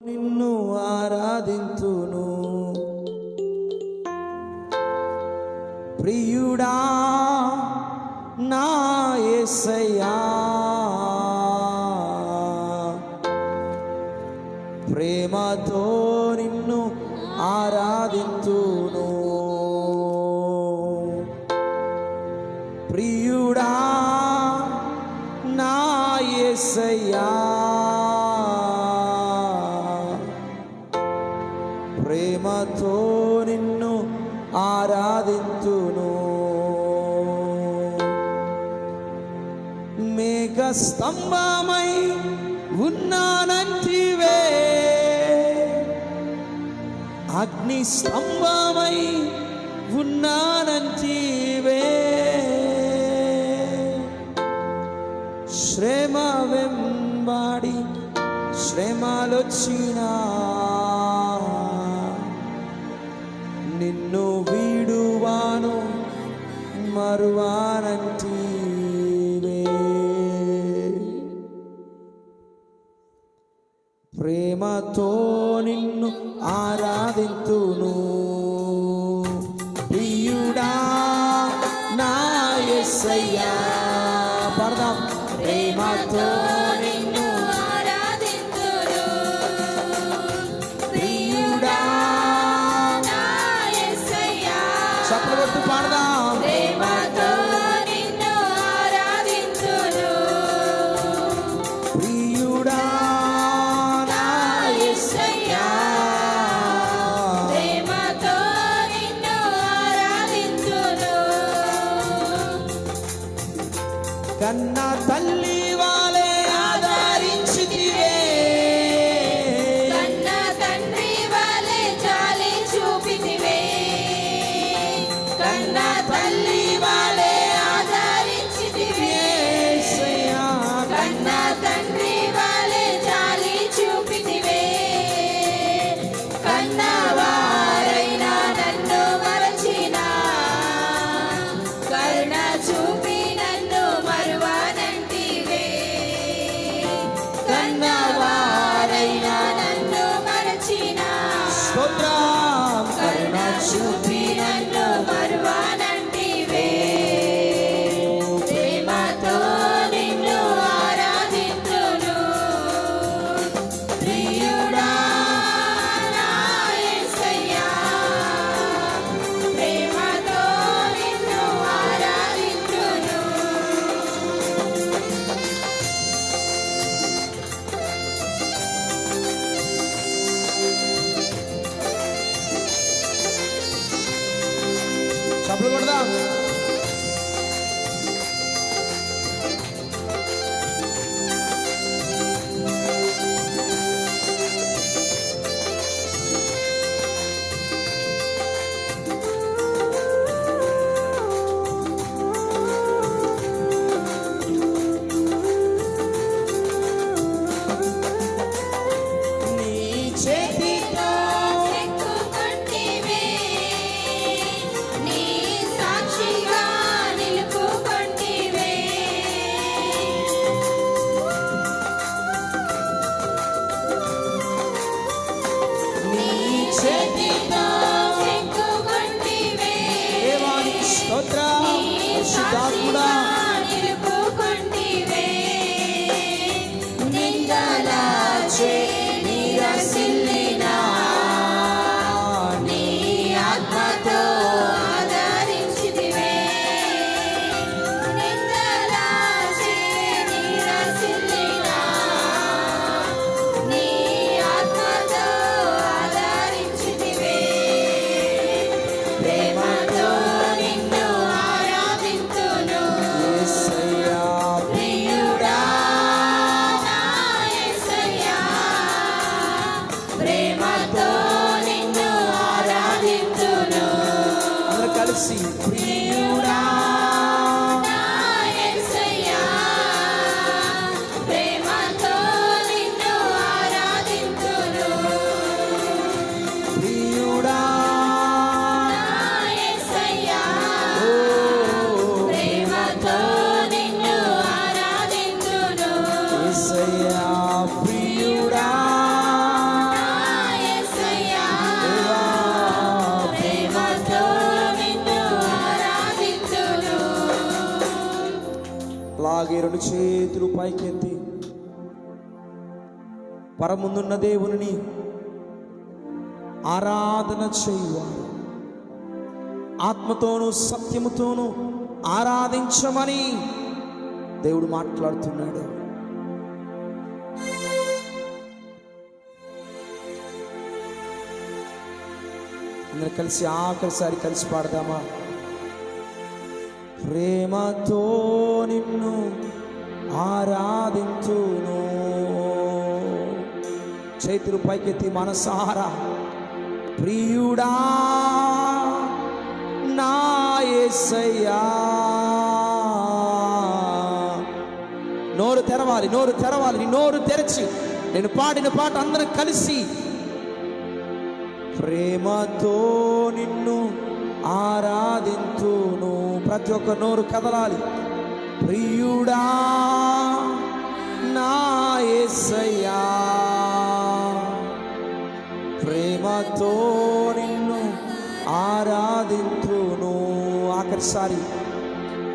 నిన్ను ఆరాధింతును ప్రియుడా నా ఎసయ్యా ప్రేమతో నిన్ను ఆరాధింతును ప్రియుడా నా ఎసయ్యా ప్రేమతో నిన్ను ఆరాధించును మేఘ స్తంభమై ఉన్నానంటివే. అగ్ని స్తంభమై ఉన్నానంటివే. శ్రమ వెంబాడి శ్రమలొచ్చినా. నిన్ను వీడువాను మరువానంటీవే ప్రేమతో నిన్ను ఆరాధింతును ప్రియుడా నా ఎస్సయ్యా పడదాం ప్రేమతో ನನ್ನ ತಲ್ಲಿ love. se cumprir. రెండు చేతులు పైకెత్తి. పరముందున్న దేవుని ఆరాధన చేయువారు. ఆత్మతోనూ సత్యముతోనూ ఆరాధించమని దేవుడు మాట్లాడుతున్నాడు. అందరు కలిసి ఆఖరిసారి కలిసి పాడదామా? ప్రేమతో నిన్ను చేతులు పైకెత్తి మనసారా ప్రియుడా నా యేసయ్యా నోరు తెరవాలి నోరు తెరవాలి నోరు తెరచి. నేను పాడిన పాట అందరూ కలిసి. ప్రేమతో నిన్ను ఆరాధింతును ప్రతి ఒక్క నోరు కదలాలి. ప్రియుడా నా ఆఖరిసారి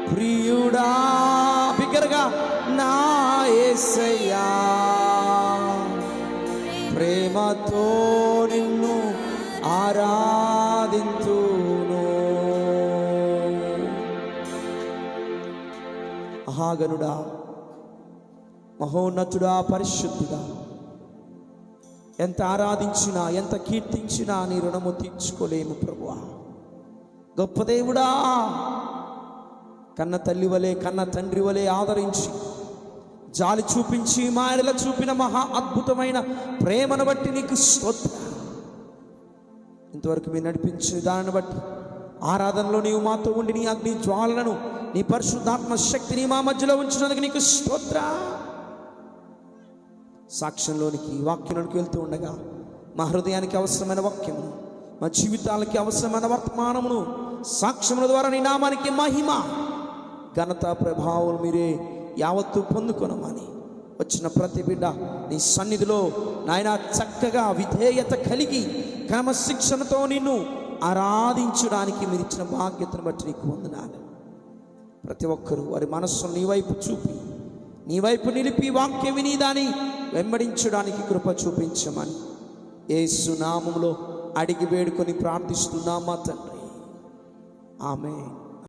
ప్రియుడా బిగ్గరగా నా ఏసయ్యా. ప్రేమతో నిన్ను ఆరాధింతును మహాగనుడా మహోన్నతుడా పరిశుద్ధుడా. ఎంత ఆరాధించినా ఎంత కీర్తించినా నీ రుణము తీర్చుకోలేము ప్రభువా. గొప్ప దేవుడా. కన్న తల్లి వలె కన్న తండ్రి వలె ఆదరించి జాలి చూపించి మాయల చూపిన మహా అద్భుతమైన ప్రేమను బట్టి నీకు స్తోత్ర. ఇంతవరకు మీరు నడిపించిన దానిని బట్టి ఆరాధనలో నీవు మాతో ఉండి నీ అగ్ని జ్వాలలను నీ పరిశుద్ధాత్మ శక్తిని మా మధ్యలో ఉంచినందుకు నీకు స్తోత్ర. సాక్ష్యంలోనికి వాక్యంలోనికి వెళ్తూ ఉండగా మా హృదయానికి అవసరమైన వాక్యమును మా జీవితాలకి అవసరమైన వర్తమానమును సాక్ష్యముల ద్వారా నీ నామానికి మహిమ. ఘనత ప్రభావం మీరే యావత్తు పొందుకొనమని. వచ్చిన ప్రతి బిడ్డ నీ సన్నిధిలో నాయన చక్కగా విధేయత కలిగి క్రమశిక్షణతో నిన్ను ఆరాధించడానికి మీరు ఇచ్చిన బాధ్యతను బట్టి నీకు వందనాలు. ప్రతి ఒక్కరూ వారి మనస్సును నీ వైపు చూపి నీ వైపు నిలిపి వాక్యం విని దాన్ని వెంబడించడానికి కృప చూపించమని. ఏ సునామంలో అడిగి వేడుకొని ప్రార్థిస్తున్నామా తండ్రి. Amen.